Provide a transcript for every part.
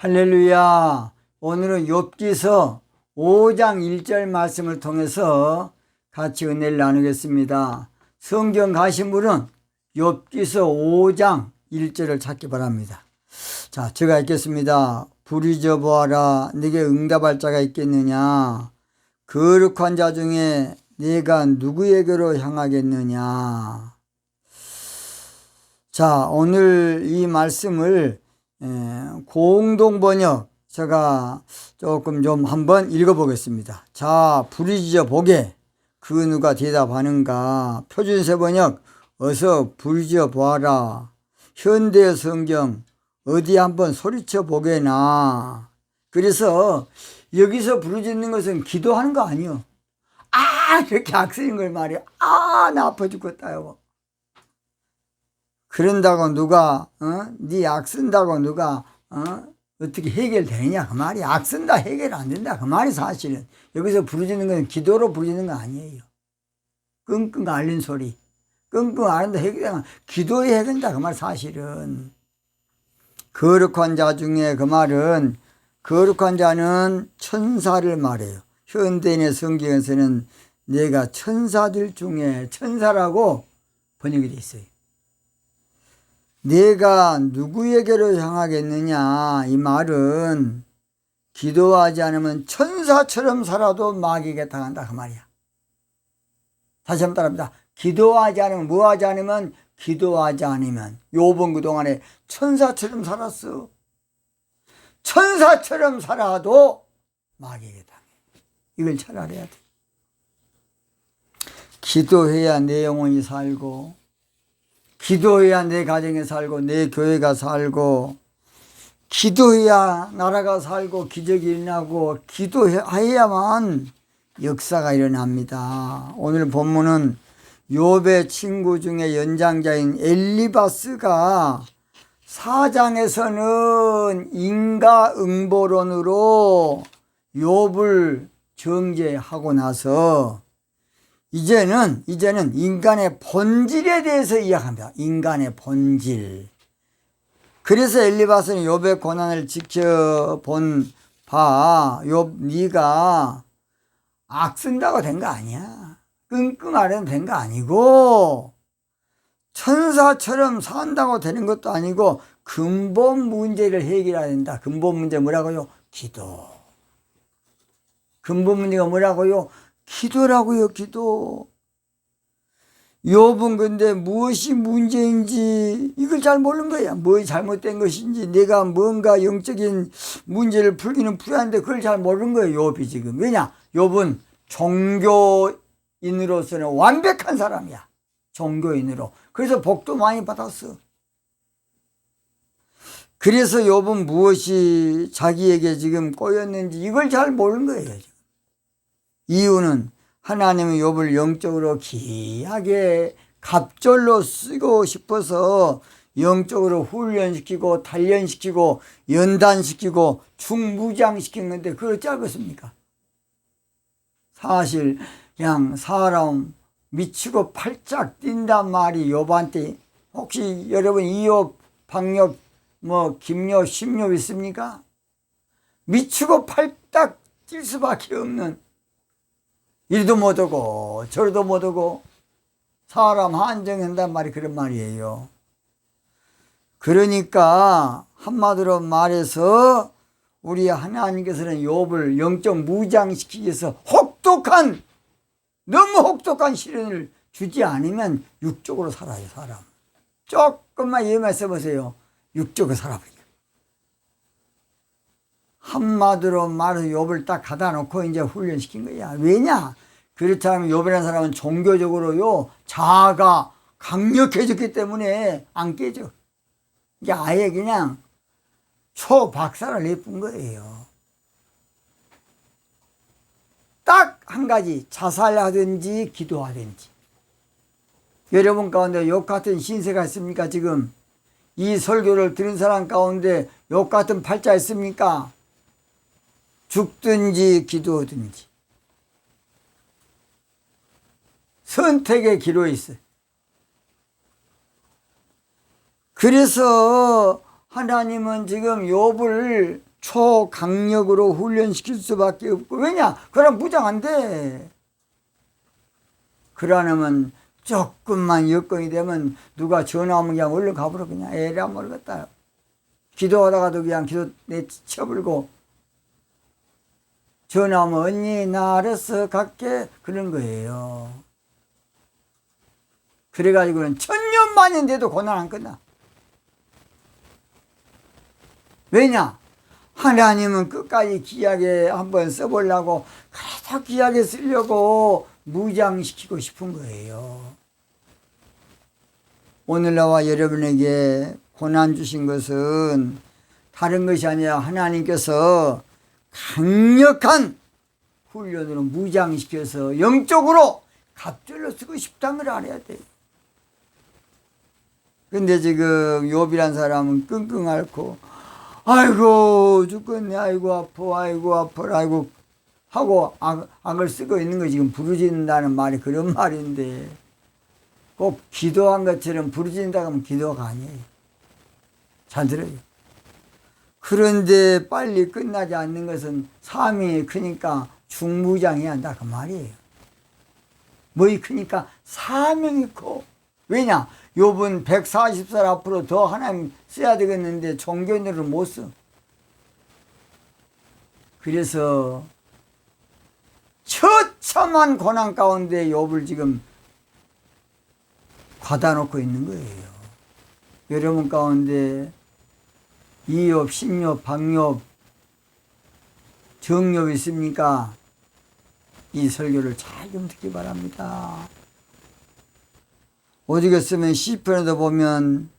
할렐루야. 오늘은 욥기서 5장 1절 말씀을 통해서 같이 은혜를 나누겠습니다. 성경 가신 분은 욥기서 5장 1절을 찾기 바랍니다. 자, 제가 읽겠습니다. 부리져 보아라. 네게 응답할 자가 있겠느냐? 거룩한 자 중에 네가 누구에게로 향하겠느냐? 자, 오늘 이 말씀을 에, 공동 번역 제가 조금 좀 한번 읽어보겠습니다. 자, 부르짖어 보게 그 누가 대답하는가? 표준세 번역 어서 부르짖어 보아라. 현대 성경 어디 한번 소리쳐 보게나. 그래서 여기서 부르짖는 것은 기도하는 거 아니요. 아, 이렇게 악쓰는 걸 말이야. 아, 나 아파 죽겠다요. 그런다고 누가 어? 네악 쓴다고 누가 어? 어떻게 해결되느냐 그 말이 악 쓴다 해결 안 된다 그 말이 사실은. 여기서 부르짖는 건 기도로 부르짖는 거 아니에요. 끙끙 앓는 소리. 끙끙 앓는다 해결되면 기도에 해결된다 그 말 사실은. 거룩한 자 중에 그 말은 거룩한 자는 천사를 말해요. 현대인의 성경에서는 내가 천사들 중에 천사라고 번역이 돼 있어요 내가 누구에게로 향하겠느냐? 이 말은 기도하지 않으면 천사처럼 살아도 마귀에게 당한다 그 말이야. 다시 한번 따라합니다. 기도하지 않으면 뭐하지 않으면 기도하지 않으면. 요번 그동안에 천사처럼 살았어. 천사처럼 살아도 마귀에게 당해. 이걸 잘 알아야 돼. 기도해야 내 영혼이 살고 기도해야 내 가정에 살고 내 교회가 살고 기도해야 나라가 살고 기적이 일어나고 기도해야만 역사가 일어납니다. 오늘 본문은 욥의 친구 중에 연장자인 엘리바스가 사장에서는 인가응보론으로 욥을 정죄하고 나서 이제는 이제는 인간의 본질에 대해서 이야기합니다. 인간의 본질. 그래서 엘리바스는 욥의 고난을 지켜본 바, 욥 네가 악 쓴다고 된 거 아니야. 끙끙 앓아도 된거 아니고 천사처럼 산다고 되는 것도 아니고 근본 문제를 해결해야 된다. 근본 문제 뭐라고요? 기도. 근본 문제가 뭐라고요? 기도라고요, 기도. 욥은 근데 무엇이 문제인지 이걸 잘 모르는 거야. 무엇이 잘못된 것인지 내가 뭔가 영적인 문제를 풀기는 풀었는데 그걸 잘 모르는 거예요, 욥이 지금. 왜냐? 욥은 종교인으로서는 완벽한 사람이야. 종교인으로. 그래서 복도 많이 받았어. 그래서 욥은 무엇이 자기에게 지금 꼬였는지 이걸 잘 모르는 거예요, 지금. 이유는 하나님의 욥을 영적으로 귀하게 갑절로 쓰고 싶어서 영적으로 훈련시키고 단련시키고 연단시키고 중무장시킨 건데 그걸 짧았습니까? 사실 그냥 사람 미치고 팔짝 뛴단 말이 욥한테 혹시 여러분 이욥, 박욥, 뭐 김욥, 심욥 있습니까? 미치고 팔딱 뛸 수밖에 없는 이리도 못하고 저리도 못하고 사람 한정한단 말이 그런 말이에요. 그러니까 한마디로 말해서 우리 하나님께서는 욥을 영적 무장시키기 위해서 혹독한 너무 혹독한 시련을 주지 않으면 육적으로 살아요 사람. 조금만 예만 써보세요. 육적으로 살아버려. 한마디로 말해서 욥을 딱 가다 놓고 이제 훈련시킨 거야. 왜냐? 그렇다면 욥이라는 사람은 종교적으로요, 자아가 강력해졌기 때문에 안 깨져. 이게 아예 그냥 초박사를 내뿐 거예요. 딱 한 가지, 자살하든지 기도하든지. 여러분 가운데 욕 같은 신세가 있습니까, 지금? 이 설교를 들은 사람 가운데 욕 같은 팔자 있습니까? 죽든지 기도하든지 선택의 기로에 있어요. 그래서 하나님은 지금 욥을 초강력으로 훈련시킬 수밖에 없고 왜냐? 그럼 무장 안 돼. 그러려면 조금만 여건이 되면 누가 전화 오면 그냥 얼른 가버려 그냥 애라 모르겠다. 기도하다가도 그냥 기도 내 쳐불고 오면 언니 나 알았어 갈게 그런 거예요. 그래가지고는 천년만년 돼도 고난 안 끝나. 왜냐? 하나님은 끝까지 귀하게 한번 써보려고 그래도 귀하게 쓰려고 무장시키고 싶은 거예요. 오늘 나와 여러분에게 고난 주신 것은 다른 것이 아니라 하나님께서 강력한 훈련으로 무장시켜서 영적으로 갑절로 쓰고 걸 알아야 돼요. 근데 지금 욥이란 사람은 끙끙 앓고 아이고 죽겠네 아이고 아파 아이고 아파라 아이고 하고 악, 악을 쓰고 있는 거 지금 부르짖는다는 말이 그런 말인데 꼭 기도한 것처럼 부르짖는다 하면 기도가 아니에요. 잘 들어요. 그런데 빨리 끝나지 않는 것은 사명이 크니까 중무장해야 한다 그 말이에요. 뭐이 크니까 사명이 커. 왜냐? 요번 140살 앞으로 더 하나님 써야 되겠는데 종교인으로 못 써. 그래서 처참한 고난 가운데 욥을 지금 받아놓고 있는 거예요. 여러분 가운데 이욥, 신욥, 박욥, 정욥 있습니까? 이 설교를 잘 좀 듣기 바랍니다. 어디겠으면 시편에도 보면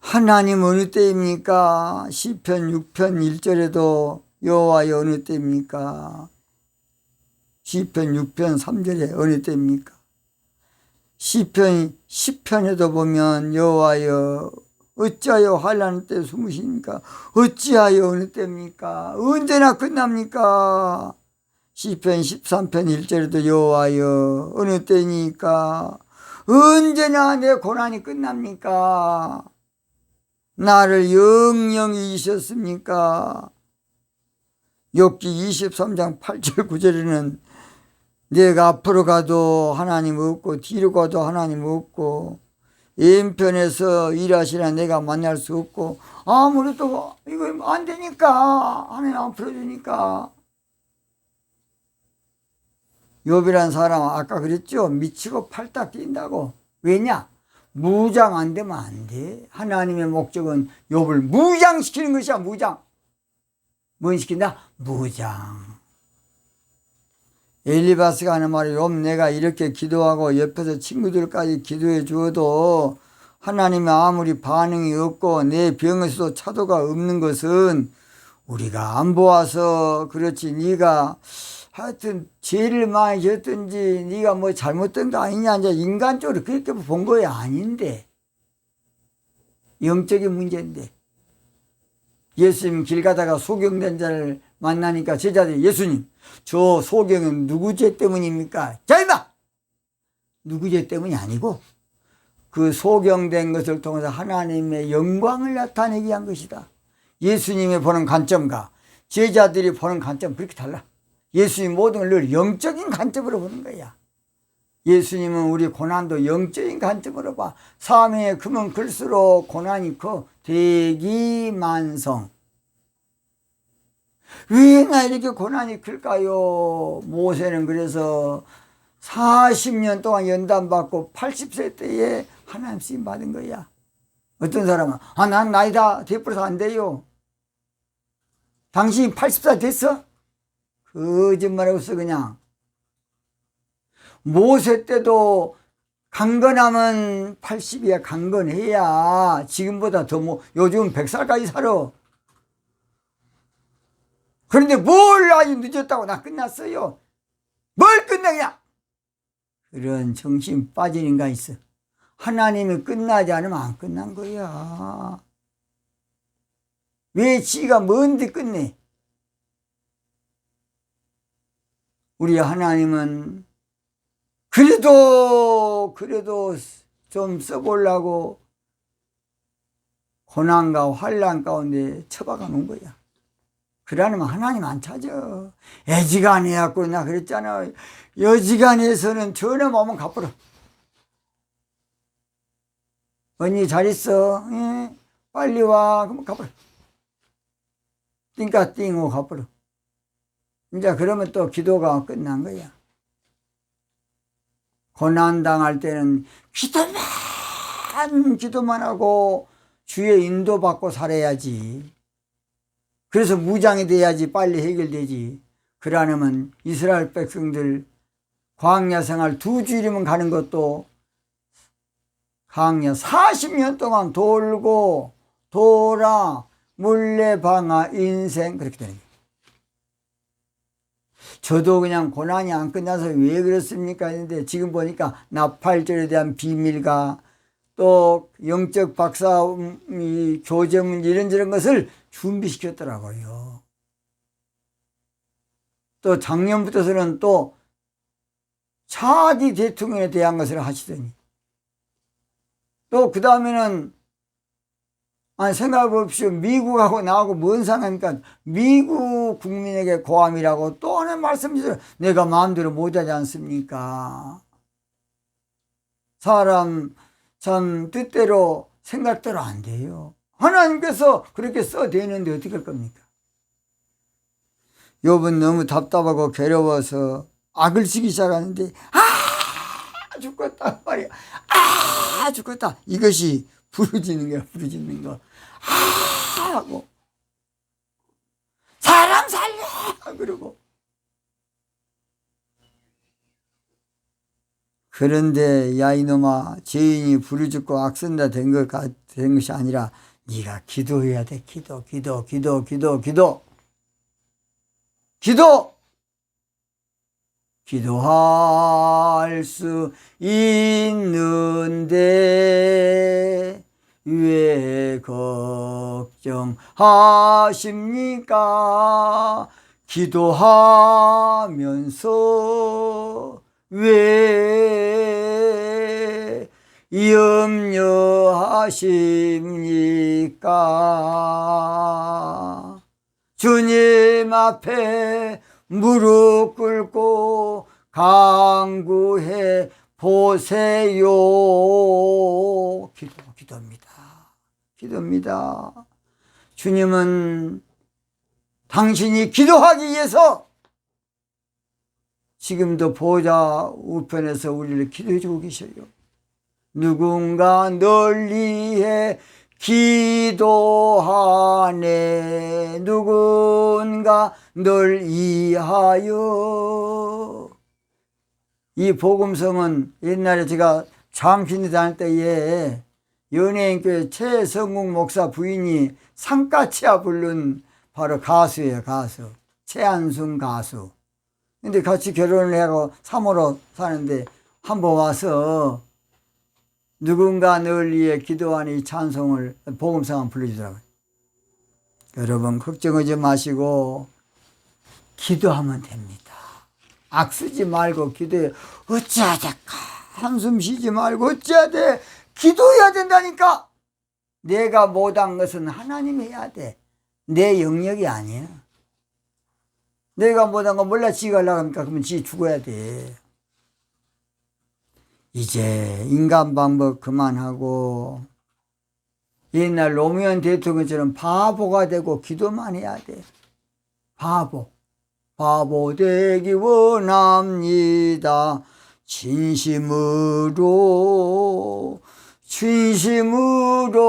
하나님 어느 때입니까? 시편 6편 1절에도 여호와여 어느 때입니까? 시편 6편 3절에 어느 때입니까? 시편 10편에도 보면 여호와여 어찌하여 환란 때 숨으십니까? 어찌하여 어느 때입니까? 언제나 끝납니까? 시편 13편 1절에도 여호와여 어느 때니까? 언제나 내 고난이 끝납니까? 나를 영영히 이셨습니까? 욥기 23장 8절 9절에는 내가 앞으로 가도 하나님 없고 뒤로 가도 하나님 없고 왼편에서 일하시라 내가 만날 수 없고 아무래도 이거 안 되니까 하나님 안 풀어주니까. 욥이란 사람은 아까 그랬죠? 미치고 팔딱 뛴다고. 왜냐? 무장 안 되면 안 돼. 하나님의 목적은 욥을 무장시키는 것이야 무장. 뭔 시킨다? 무장 엘리바스가 하는 말이 욥 내가 이렇게 기도하고 옆에서 친구들까지 기도해 주어도 하나님이 아무리 반응이 없고 내 병에서도 차도가 없는 것은 우리가 안 보아서 그렇지. 네가 하여튼 죄를 많이 졌든지 네가 뭐 잘못된 거 아니냐. 이제 인간적으로 그렇게 본 거야. 아닌데. 영적인 문제인데. 예수님 길 가다가 소경된 자를 만나니까 제자들이 예수님 저 소경은 누구 죄 때문입니까? 자 임마! 누구 죄 때문이 아니고 그 소경된 것을 통해서 하나님의 영광을 나타내기 위한 것이다. 예수님이 보는 관점과 제자들이 보는 관점 그렇게 달라. 예수님 모든 걸 늘 영적인 관점으로 보는 거야. 예수님은 우리 고난도 영적인 관점으로 봐. 사명에 크면 클수록 고난이 커. 대기만성. 왜나 이렇게 고난이 클까요? 모세는 그래서 40년 동안 연단받고 80세 때에 하나님 쓰임 받은 거야. 어떤 사람은, 아, 난 나이다. 대뿔어서 안 돼요. 당신이 80살 됐어? 거짓말하고 있어, 그냥. 모세 때도 강건하면 80이야, 강건해야. 지금보다 더 뭐, 요즘 100살까지 살아. 그런데 뭘 아직 늦었다고 나 끝났어요. 뭘 끝내냐? 그런 정신 빠진 인간 있어. 하나님이 끝나지 않으면 안 끝난 거야. 왜 지가 뭔데 끝내? 우리 하나님은 그래도, 그래도 좀 써보려고 고난과 환란 가운데 처박아 놓은 거야. 그러면 하나님 안 찾아. 애지간히 해갖고 나 그랬잖아. 여지간에서는 전혀 마음은 갚으라. 언니 잘 있어. 예? 빨리 와. 그럼 갚으라. 띵까 띵고 갚으라. 이제 그러면 또 기도가 끝난 거야. 고난 당할 때는 기도만 기도만 하고 주의 인도 받고 살아야지. 그래서 무장이 돼야지 빨리 해결되지. 그러려면 이스라엘 백성들 광야 생활 두 주일이면 가는 것도 광야 40년 동안 돌고 돌아 물레방아 인생 그렇게 되는 거예요. 저도 그냥 고난이 안 끝나서 왜 그렇습니까 했는데 지금 보니까 나팔절에 대한 비밀과 또 영적 박사 이 교정 이런저런 것을 준비시켰더라고요. 또 작년부터서는 또 차기 대통령에 대한 것을 하시더니 또 그 다음에는 아니 생각해봅시오. 미국하고 나하고 뭔 상관입니까? 미국 국민에게 고함이라고 또 하나 말씀 주세요. 내가 마음대로 못하지 않습니까? 사람 참 뜻대로 생각대로 안 돼요. 하나님께서 그렇게 써대는데 어떻게 할 겁니까? 욥은 너무 답답하고 괴로워서 악을 지기 시작하는데 아 죽겠다 말이야. 아 죽겠다. 이것이 부르짖는 거야 부르짖는 거. 아 하고 사람 살려 그러고 그런데 야 이놈아 죄인이 부르짖고 악쓴다 된 것 된 것이 아니라 네가 기도해야 돼. 기도 기도 기도 기도 기도. 기도! 기도할 수 있는데 왜 걱정하십니까? 기도하면서 왜 염려하십니까? 주님 앞에 무릎 꿇고 강구해 보세요. 기도, 기도입니다. 기도입니다. 주님은 당신이 기도하기 위해서 지금도 보좌 우편에서 우리를 기도해 주고 계셔요. 누군가 널 위해 기도하네. 누군가 널 위하여. 이 복음성은 옛날에 제가 장신이 다닐 때에 연예인교회 최성국 목사 부인이 상가치아 부른 바로 가수예요, 가수. 최한순 가수. 근데 같이 결혼을 하고 3호로 사는데 한번 와서 누군가 늘 위해 기도하는 이 찬송을 복음성을 불러주더라고요. 여러분 걱정하지 마시고 기도하면 됩니다. 악쓰지 말고 기도해. 어찌하자까 한숨 쉬지 말고 어찌해야 돼. 기도해야 된다니까. 내가 못한 것은 하나님이 해야 돼. 내 영역이 아니야. 내가 못한 거 몰라 지가 하려고 하니까 그러면 지 죽어야 돼. 이제 인간 방법 그만하고 옛날 노무현 대통령처럼 바보가 되고 기도만 해야 돼. 바보. 바보 되기 원합니다. 진심으로, 진심으로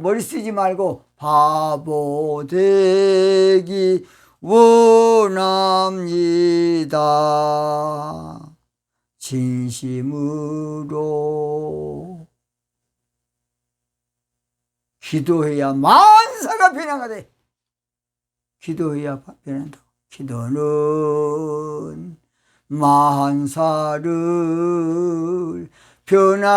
머리 쓰지 말고 바보 되기 원합니다. 진심으로 기도해야 만사가 변화가 돼. 기도해야 변한다. 기도는 만사를 변화시킨다.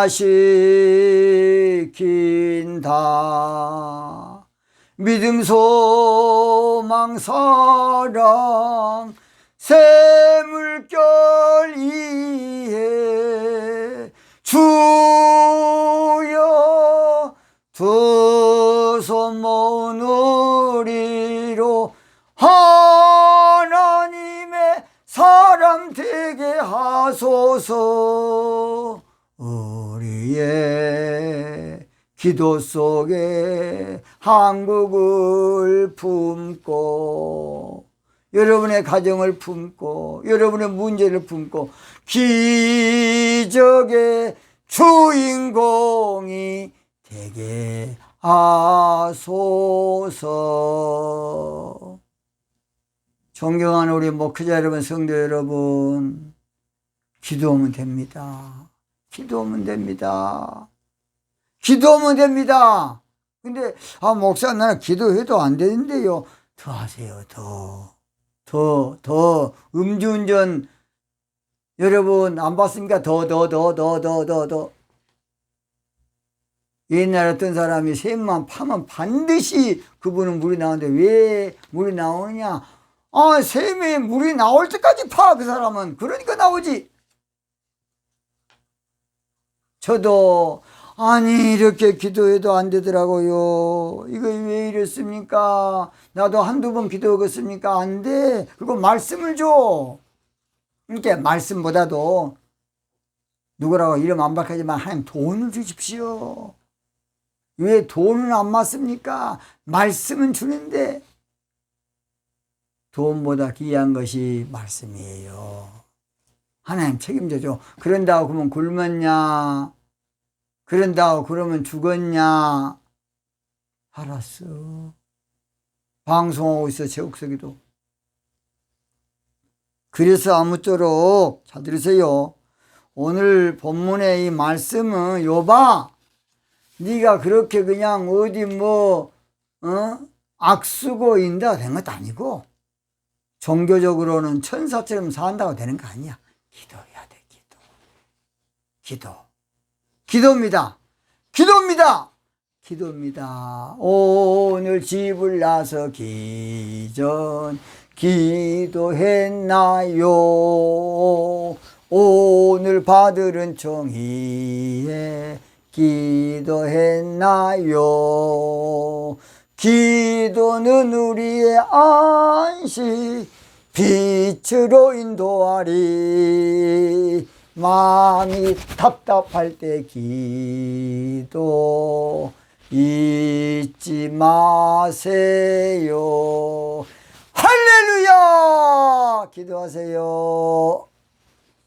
믿음, 소망, 사랑, 새물결 이에 주여 두 손 모은 우리로 하나님의 사람 되게 하소서. 우리의 기도 속에 한국을 품고 여러분의 가정을 품고 여러분의 문제를 품고 기적의 주인공이 되게 하소서. 존경하는 우리 목회자 여러분 성도 여러분 기도하면 됩니다. 기도하면 됩니다. 기도하면 됩니다. 근데 아 목사 나는 기도해도 안 되는데요. 더 하세요 더 더, 더, 음주운전, 여러분, 안 봤습니까? 더, 더, 더, 더, 더, 더, 더. 옛날 어떤 사람이 샘만 파면 반드시 그분은 물이 나오는데 왜 물이 나오느냐? 아, 샘에 물이 나올 때까지 파, 그 사람은. 그러니까 나오지. 저도, 아니, 이렇게 기도해도 안 되더라고요. 이거 왜 이랬습니까? 나도 한두 번 기도하겠습니까? 안 돼. 그리고 말씀을 줘. 그러니까 말씀보다도 누구라고 이름 안 밝히지만 하나님 돈을 주십시오. 왜 돈은 안 맞습니까? 말씀은 주는데 돈보다 귀한 것이 말씀이에요. 하나님 책임져줘. 그런다고 그러면 굶었냐? 그런다고 그러면 죽었냐? 알았어. 방송하고 있어, 제옥석이도. 그래서 아무쪼록, 잘 들으세요. 오늘 본문의 이 말씀은, 요봐! 네가 그렇게 그냥 어디 뭐, 어? 악수고 인다 된 것도 아니고, 종교적으로는 천사처럼 산다고 되는 거 아니야. 기도해야 돼, 기도. 기도. 기도입니다. 기도입니다. 기도입니다. 오늘 집을 나서 기 전 기도했나요? 오늘 받으른 종이에 기도했나요? 기도는 우리의 안식 빛으로 인도하리 마음이 답답할 때 기도 잊지 마세요. 할렐루야! 기도하세요